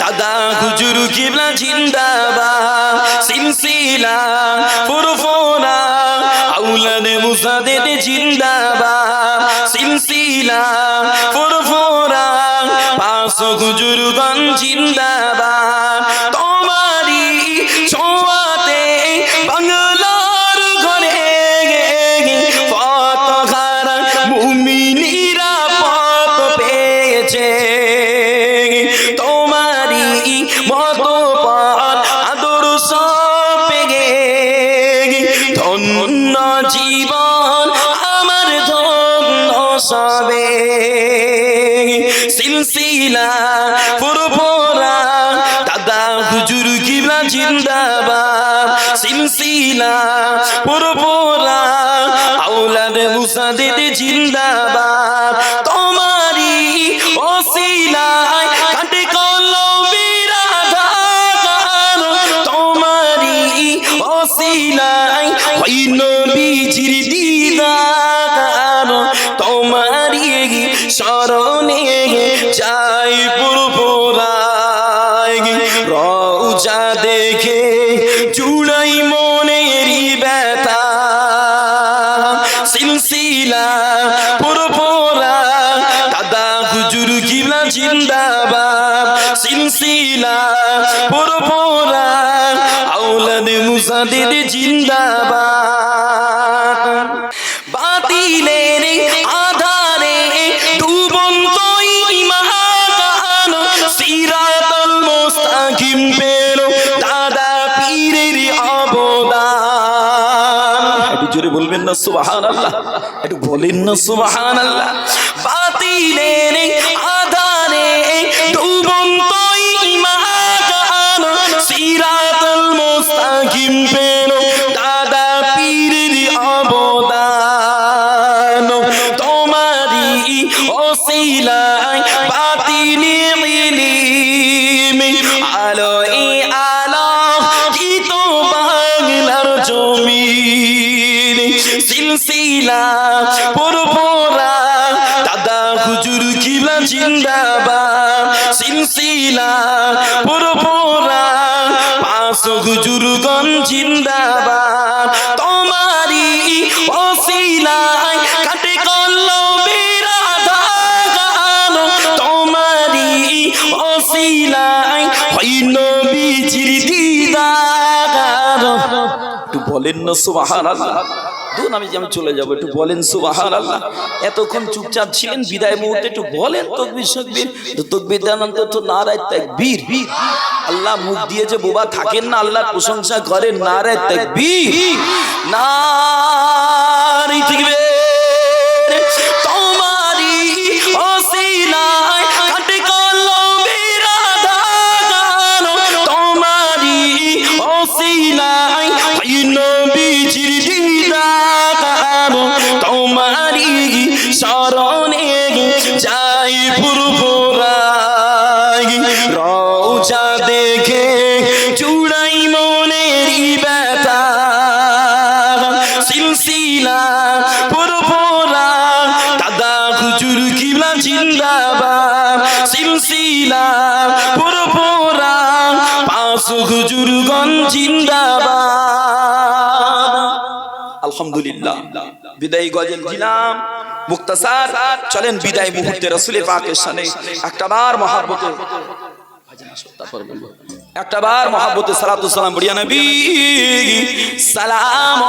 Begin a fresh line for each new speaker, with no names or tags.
দাদা হুজুর কিবলা জিন্দাবা সিলসিলা, ফুরফুরা, আউলাদে মুসাদে জিন্দাবা সিলসিলা, ফুরফুরা পাঁচ হুজুর জিন্দাবাদ। তোমারি ধন্য জীবন আমার ধন্য সবে। সিলসিলা পুরোপরা দাদা হুজুর কিবলা জিন্দাবাদ। সিলসিলা পুরোপরা আউলাদ মুসাদিদ জিন্দাবা তোমারি ওসিলায় রওজা দেখে চুড়াই মনেরই ব্যথা। সিলসিলা পুরপুরা দাদা হুজুর কিবলা জিন্দাবাদ। সিলসিলা পুরপুরা আউলাদ মুসাদিদ জিন্দাবাদ। বাতিলের পেল দাদা পীরের অবদান। একটু জোরে বলবেন না, সুবহানাল্লাহ। একটু বলেন না, সুবহানাল্লাহ। বাতিলের আধারে ডুবন্ত ইমান সিরাতাল মুস্তাকিম পেল ওসিলায় সিলসিলা পুরপুরা দাদা হুজুর কিবলা জিন্দাবাদ সিলসিলা পুরপুরা পাঁচ হুজুরগণ জিন্দাবাদ তোমারি ওসিলায় কাটে আধার তোমারি ওসিলায় হয় নবীজির দিদার। একটু বলেন না, সুবহানাল্লাহ। ধুন আমি আমি চলে যাব, একটু বলেন সুবাহান আল্লাহ এতক্ষণ চুপচাপ ছিলেন, বিদায় মুহূর্তে একটু বলেন, তকবির সকবির তো তকবির দানন্ত তো নারায় তাকবীর। আল্লাহ মুখ দিয়ে যে বোবা থাকেন না, আল্লাহ প্রশংসা করেন, নারায় তাকবীর। নারী থাকবে জিন্দাবাদ সিলসিলা, পুরপুরা পাঁচ হুজুরগণ জিন্দাবাদ আলহামদুলিল্লাহ। বিদায়ী গজল দিলাম। মুক্তাসার, চলেন বিদায় মুহূর্তে রসুলের পাকের সামনে একটা বার মহাব্বতে একটা বার মহাব্বতে সালাতু সালাম বড়িয়া নবী, সালাম।